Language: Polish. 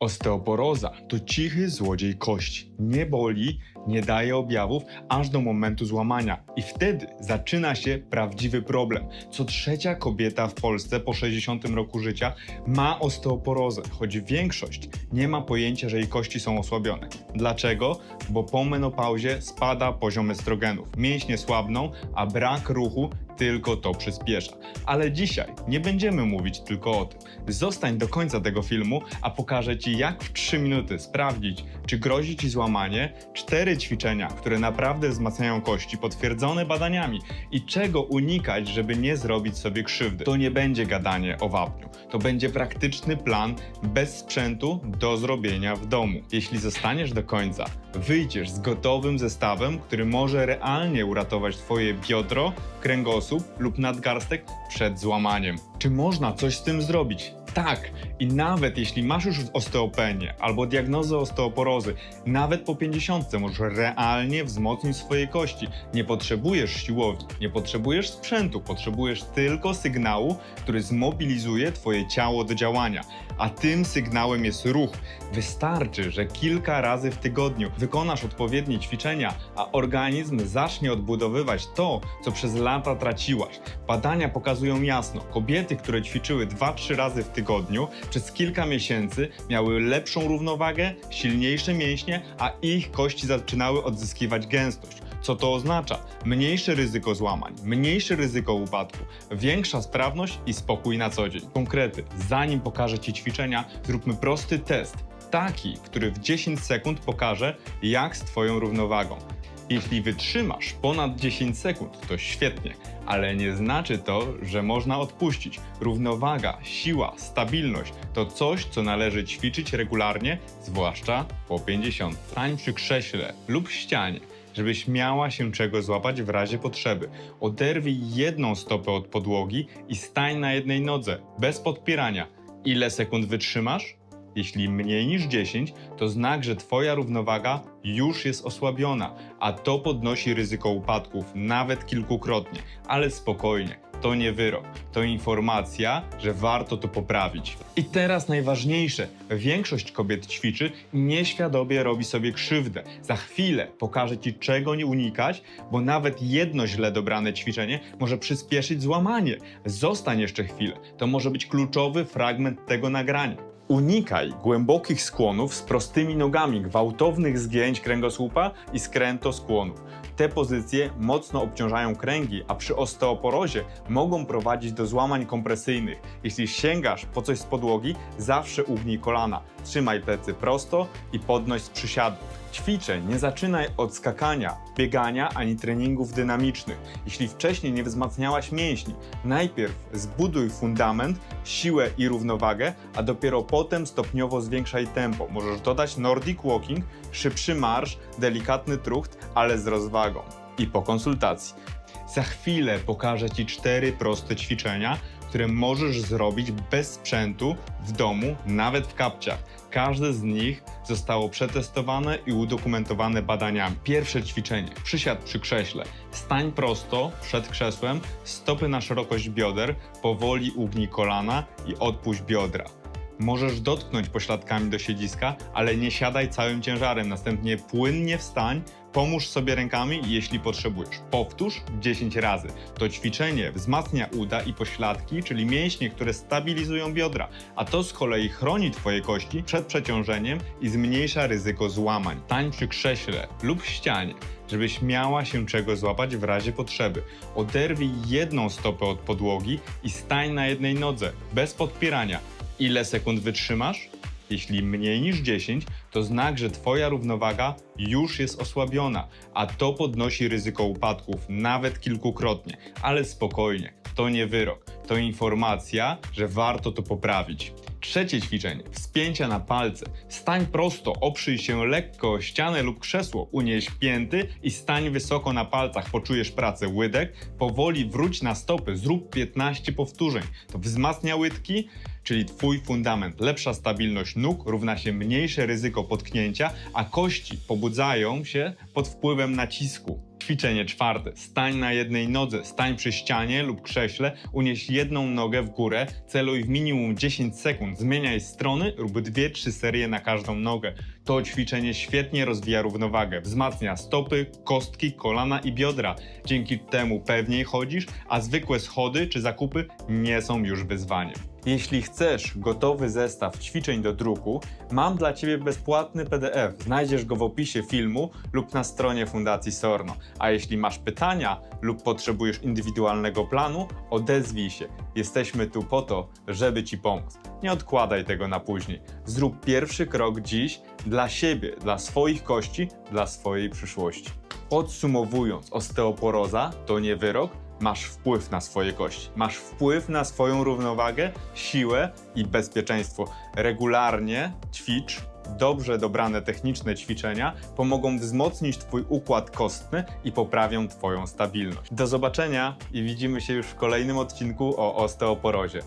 Osteoporoza to cichy złodziej kości. Nie boli, nie daje objawów aż do momentu złamania. I wtedy zaczyna się prawdziwy problem. Co trzecia kobieta w Polsce po 60 roku życia ma osteoporozę, choć większość nie ma pojęcia, że jej kości są osłabione. Dlaczego? Bo po menopauzie spada poziom estrogenów. Mięśnie słabną, a brak ruchu tylko to przyspiesza. Ale dzisiaj nie będziemy mówić tylko o tym. Zostań do końca tego filmu, a pokażę Ci, jak w 3 minuty sprawdzić, czy grozi Ci złamanie, cztery ćwiczenia, które naprawdę wzmacniają kości, potwierdzone badaniami i czego unikać, żeby nie zrobić sobie krzywdy. To nie będzie gadanie o wapniu. To będzie praktyczny plan bez sprzętu do zrobienia w domu. Jeśli zostaniesz do końca, wyjdziesz z gotowym zestawem, który może realnie uratować Twoje biodro, kręgosłup lub nadgarstek przed złamaniem. Czy można coś z tym zrobić? Tak, i nawet jeśli masz już osteopenię albo diagnozę osteoporozy, nawet po 50 możesz realnie wzmocnić swoje kości. Nie potrzebujesz siłowni, nie potrzebujesz sprzętu, potrzebujesz tylko sygnału, który zmobilizuje Twoje ciało do działania. A tym sygnałem jest ruch. Wystarczy, że kilka razy w tygodniu wykonasz odpowiednie ćwiczenia, a organizm zacznie odbudowywać to, co przez lata traciłaś. Badania pokazują jasno, kobiety, które ćwiczyły 2-3 razy w tygodniu, przez kilka miesięcy miały lepszą równowagę, silniejsze mięśnie, a ich kości zaczynały odzyskiwać gęstość. Co to oznacza? Mniejsze ryzyko złamań, mniejsze ryzyko upadku, większa sprawność i spokój na co dzień. Konkrety. Zanim pokażę Ci ćwiczenia, zróbmy prosty test. Taki, który w 10 sekund pokaże, jak z Twoją równowagą. Jeśli wytrzymasz ponad 10 sekund, to świetnie, ale nie znaczy to, że można odpuścić. Równowaga, siła, stabilność to coś, co należy ćwiczyć regularnie, zwłaszcza po 50. Stań przy krześle lub ścianie żebyś miała się czego złapać w razie potrzeby. Oderwij jedną stopę od podłogi i stań na jednej nodze, bez podpierania. Ile sekund wytrzymasz? Jeśli mniej niż 10, to znak, że Twoja równowaga już jest osłabiona, a to podnosi ryzyko upadków nawet kilkukrotnie. Ale spokojnie, to nie wyrok, to informacja, że warto to poprawić. I teraz najważniejsze: większość kobiet ćwiczy i nieświadomie robi sobie krzywdę. Za chwilę pokażę Ci, czego nie unikać, bo nawet jedno źle dobrane ćwiczenie może przyspieszyć złamanie. Zostań jeszcze chwilę, to może być kluczowy fragment tego nagrania. Unikaj głębokich skłonów z prostymi nogami, gwałtownych zgięć kręgosłupa i skrętoskłonów. Te pozycje mocno obciążają kręgi, a przy osteoporozie mogą prowadzić do złamań kompresyjnych. Jeśli sięgasz po coś z podłogi, zawsze ugnij kolana. Trzymaj plecy prosto i podnoś z przysiadu. Ćwiczę, nie zaczynaj od skakania, biegania ani treningów dynamicznych. Jeśli wcześniej nie wzmacniałaś mięśni, najpierw zbuduj fundament, siłę i równowagę, a dopiero potem stopniowo zwiększaj tempo. Możesz dodać Nordic Walking, szybszy marsz, delikatny trucht, ale z rozwagą. I po konsultacji. Za chwilę pokażę Ci cztery proste ćwiczenia, które możesz zrobić bez sprzętu w domu, nawet w kapciach. Każde z nich zostało przetestowane i udokumentowane badaniami. Pierwsze ćwiczenie. Przysiad przy krześle. Stań prosto przed krzesłem, stopy na szerokość bioder, powoli ugnij kolana i odpuść biodra. Możesz dotknąć pośladkami do siedziska, ale nie siadaj całym ciężarem. Następnie płynnie wstań, pomóż sobie rękami, jeśli potrzebujesz. Powtórz 10 razy. To ćwiczenie wzmacnia uda i pośladki, czyli mięśnie, które stabilizują biodra, a to z kolei chroni Twoje kości przed przeciążeniem i zmniejsza ryzyko złamań. Tań przy krześle lub ścianie żebyś miała się czego złapać w razie potrzeby. Oderwij jedną stopę od podłogi i stań na jednej nodze, bez podpierania. Ile sekund wytrzymasz? Jeśli mniej niż 10, to znak, że Twoja równowaga już jest osłabiona, a to podnosi ryzyko upadków nawet kilkukrotnie. Ale spokojnie, to nie wyrok, to informacja, że warto to poprawić. Trzecie ćwiczenie. Wspięcia na palce. Stań prosto, oprzyj się lekko o ścianę lub krzesło, unieś pięty i stań wysoko na palcach. Poczujesz pracę łydek. Powoli wróć na stopy, zrób 15 powtórzeń. To wzmacnia łydki, czyli Twój fundament. Lepsza stabilność nóg równa się mniejsze ryzyko potknięcia, a kości pobudzają się pod wpływem nacisku. Ćwiczenie czwarte. Stań na jednej nodze, stań przy ścianie lub krześle, unieś jedną nogę w górę, celuj w minimum 10 sekund, zmieniaj strony lub 2-3 serie na każdą nogę. To ćwiczenie świetnie rozwija równowagę, wzmacnia stopy, kostki, kolana i biodra. Dzięki temu pewniej chodzisz, a zwykłe schody czy zakupy nie są już wyzwaniem. Jeśli chcesz gotowy zestaw ćwiczeń do druku, mam dla Ciebie bezpłatny PDF. Znajdziesz go w opisie filmu lub na stronie Fundacji Sorno. A jeśli masz pytania lub potrzebujesz indywidualnego planu, odezwij się. Jesteśmy tu po to, żeby Ci pomóc. Nie odkładaj tego na później. Zrób pierwszy krok dziś dla siebie, dla swoich kości, dla swojej przyszłości. Podsumowując, osteoporoza to nie wyrok, masz wpływ na swoje kości, masz wpływ na swoją równowagę, siłę i bezpieczeństwo. Regularnie ćwicz. Dobrze dobrane techniczne ćwiczenia pomogą wzmocnić Twój układ kostny i poprawią Twoją stabilność. Do zobaczenia i widzimy się już w kolejnym odcinku o osteoporozie.